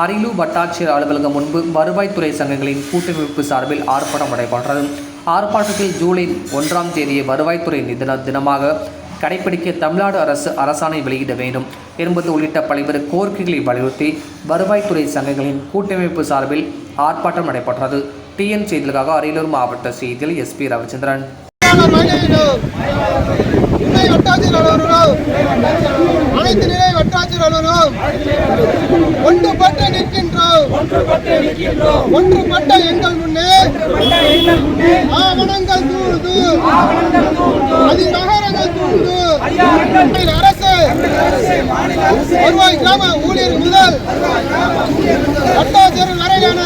அரியலூர் வட்டாட்சியர் அலுவலகம் முன்பு வருவாய்த்துறை சங்கங்களின் கூட்டமைப்பு சார்பில் ஆர்ப்பாட்டம் நடைபெற்றது. ஆர்ப்பாட்டத்தில் ஜூலை ஒன்றாம் தேதியை வருவாய்த்துறை தின தினமாக கடைபிடிக்க தமிழ்நாடு அரசு அரசாணை வெளியிட வேண்டும் என்பது உள்ளிட்ட பல்வேறு கோரிக்கைகளை வலியுறுத்தி வருவாய்த்துறை சங்கங்களின் கூட்டமைப்பு சார்பில் ஆர்ப்பாட்டம் நடைபெற்றது. டிஎன் செய்திகளுக்காக அரியலூர் மாவட்ட செய்தியில் எஸ்பி ரவிச்சந்திரன். அனைத்து நிலை வட்டாட்சியர் ஒன்றுபட்டு நிற்கின்றோம். ஒன்றுபட்ட எங்கள் முன்னே ஆவணங்கள் தூழ்ந்து அதிநகரங்கள் தூழ்ந்து அரசு வருவாய் கிராம ஊழியர் முதல் வட்டாட்சியர் வரையிலான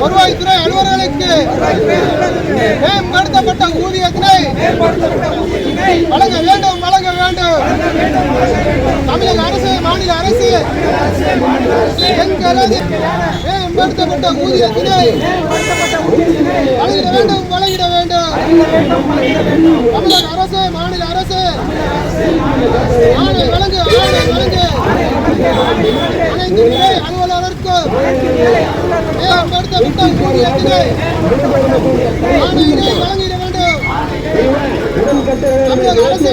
வருவாய்த்துறை அலுவலர்களுக்கு மேம்படுத்தப்பட்ட ஊதியத்தினை வழங்க வேண்டும் வழங்க வேண்டும் தமிழக அரசு மாநில அரசு. எங்களது மேம்படுத்தப்பட்ட ஊதியத்தினை வழங்கிட வேண்டும் வழங்கிட வேண்டும். தமிழக அரசு மாநில அரசு. ஆணை வழங்கு ஆணை வழங்கு. அனைத்து நிலை அலுவலருக்கும் மேம்படுத்தப்பட்ட ஊதியத்தினை ஆணையினை வழங்கிட வேண்டும். தமிழக அரசு